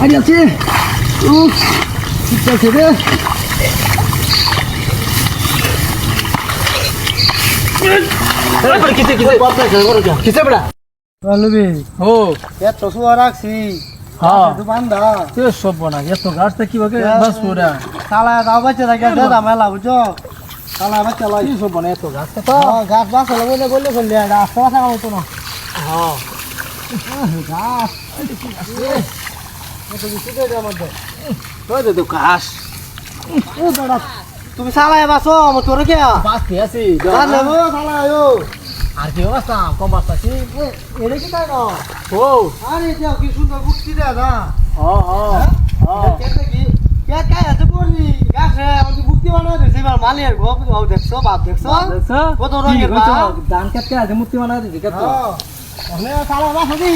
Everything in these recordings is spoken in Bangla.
আরে আছে উফ ঠিক আছে রে ও হ্যাঁ হ্যাঁ, গাছ ঘাস ও তুমি সালাই বাসো আমার তোর কে কি আছে আর ও কি অবস্থা কম বাস আছে এটা কি তাই না ও আরে এটা কি সুন্দর বুঝছি রে না গপ গপ দেখছ কত রঙের? ধান কাটতে আছে মূর্তি বানাই দিছে কত সালা বাস দি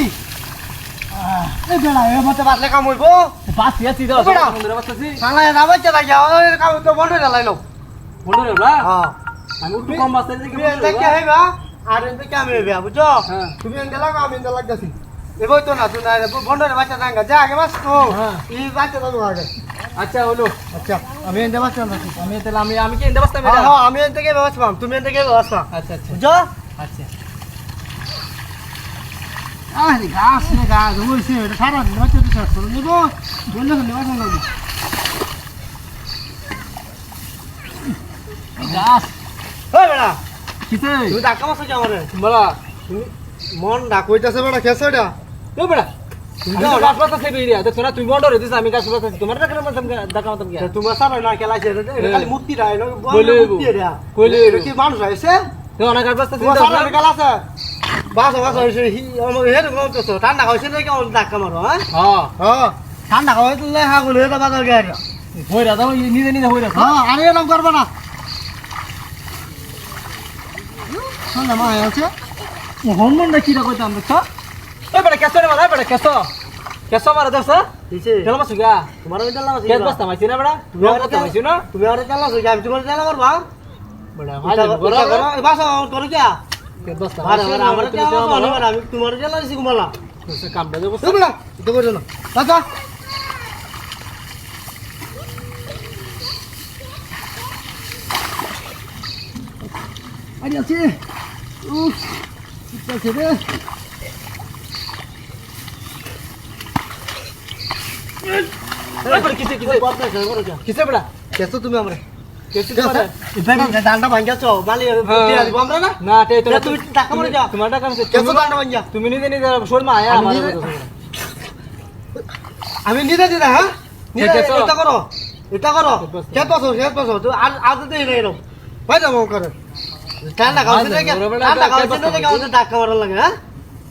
আচ্ছা হলো। আচ্ছা আমি এনতে নাকি আমি আমি আমি কি এন্ড বাসটা হ্যাঁ হ্যাঁ, আমি এনতে কে ব্যবস্থা পাম তুমি এনতে কে ব্যবস্থা আচ্ছা আচ্ছা। আচ্ছা। আরে গাছ নে গাছ বলছি এটা সারা দিন তো শেষ করে নিব। বললে তো নেওয়া লাগবে গাছ ওই বেড়া কিতে তুমি ডাকা মাছ কি আমারে? বলা তুমি মন ডাক হইতাছে বেড়া খেছো এটা? ও বড়া তুমি যাও, গাছ বাস আছে বেরিয়া দেখছ না তুমি বন্ধ রে আমি গাছ বাস আছে তোমার টাকা মত দেখা মত গিয়া তোমার সারা না খেলাইছে এটা খালি মূর্তি রাই কইলে মূর্তি এটা। কইলে মানুষ আইছে তো অনেক গাছ বাস আছে বাস বাস হইছে হি আমার হেড কোনতেছ ঠান্ডা হইছে না কেমন ডাকা মারো হ্যাঁ? হ্যাঁ হ্যাঁ ঠান্ডা হইছে লেখা গুলো এটা বাজার গাড়ি হইরা দাও নিজে নিজে হইরা হ্যাঁ আরে এরকম করবে না। ঠান্ডা মা আছে। হরমোনটা কি রা কইতাম দেখছ? এ বড়া কেসো রে মারা বড়া কেসো কেসো মারা দেখছ চলো মাসু গা তোমার ওই ডালা আছে কেস বাস্তা মাইছি না বড়া তুমি তুমি বাস্তা মাইছি না? তুমি আরে ডালা আছে আমি তোমার ডালা মারবা বড়া ভাই করো বাসা তোর কি? আমি তোমার এটা না দাদা আরে আছে উফ আছে রে কিসে কিসে কেসো তুমি আমারে দিব তে তুমি নিজে নিজে শোল মা আয়া আমি নিজে- দিদা হ্যাঁ? এটা করো এটা করো। কেসো? কে পাসো কে পাসো তো আর আজ তো এই এরকম ভাই যাব করে ঠান্ডা খাওয়াছে নাকি? ঠান্ডা খাওয়াছে নাকি? আমাদের টাকা মারা লাগে হ্যাঁ?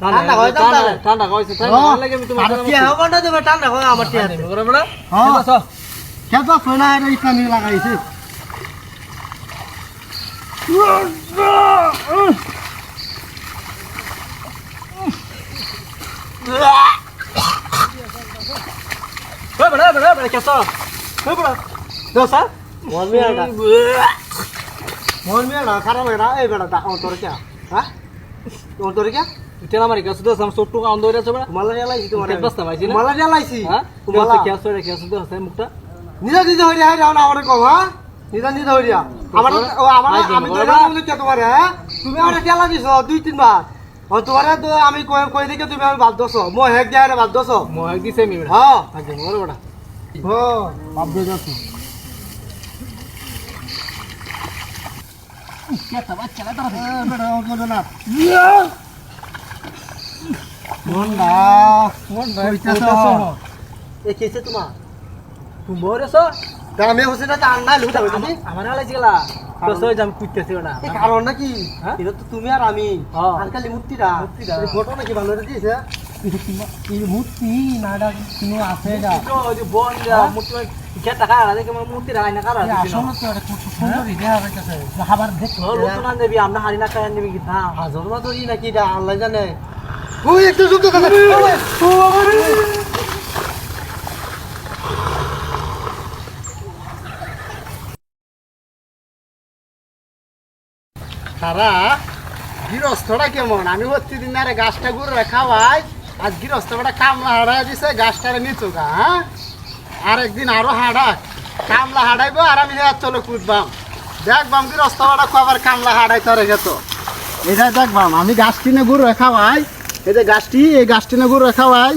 ঠান্ডা খাওয়াই দাও ঠান্ডা তাহলে ঠান্ডা কইছে ঠান্ডা হ্যাঁ। লাগে আমি আর কি হবে না দেবে? ঠান্ডা খাওয়া আমার টিয়া বড় বড়। হ্যাঁ। কে না এটা ইসলামী লাগাইছে। এ বড় বড় বড় কেসো এ বড় দোসা মন মিয়াটা মন মিয়াটা খারাপ লাগে না এই বেটা টাকা তোর কে হ্যাঁ তোর কে তেলা মারি কেসো দোসা আমি ছোট্ট কাম দইরা আছে বড় তোমালা জ্বালাইছি তোমার কেস বাস্তা পাইছি না? তোমালা জ্বালাইছি হ্যাঁ তোমার কেসো রে কেসো দোসা মুখটা নিজে নিজে হইয়া হ্যাঁ না আমার কম হ্যাঁ নিজে নিজে হইয়া আমার আমি তো তোমার হ্যাঁ তুমি আমার জ্বালা দিছ দুই তিনবার তোমার তো আমি কই কই দেখে তুমি আমি বাদ দছ মই হেক যায় বাদ দছ মোহ দিছে মি বড় হ্যাঁ দে না তারা বেটা মন কইতাছ এ কেছে তোমার তুমি গ্রামে হচ্ছে না আন্ডা লুটা হইতাছি আমার আলাইছি গলা। কেসো জাম কুইতেছে ওটা এই কারণ নাকি? হ্যাঁ? এটা তো তুমি আর আমি। হ্যাঁ। আর খালি মূর্তিটা। মূর্তিটা। এই ফটো নাকি ভালো রে দিয়েছে? এই মূর্তি নাডা কোনো আছে এটা? তো যে বন যা মুতি কে টাকা আলা দেখে মুতি রাই না কারা আসলে তো এটা খুব সুন্দর দেখা যাইতেছে খাবার দেখ লোক না দেবি আমরা হারি না নিবি কি? না। হাজার মতো ই নাকি এটা? আল্লাহ জানে। ওই একটু যুদ্ধ কথা তারা গৃহস্থটা কেমন? আমি প্রতিদিন আরে গাছটা ঘুরে খাওয়াই, আজ গৃহস্থ বেটা কামলা হাড়াই দিছে, গাছটারে নিচু হ্যাঁ? আর একদিন আরও হাড়াক কামলা হাড়াইবো আর আমি হেয়ার চলো কুদবাম। দেখবাম গৃহস্থ বেটা কবার কামলা হাড়াই তরে গেত। এটা দেখবাম, আমি গাছ কিনে গরু খাওয়াই, এই যে গাছটি, এই গাছটি না গরু খাওয়াই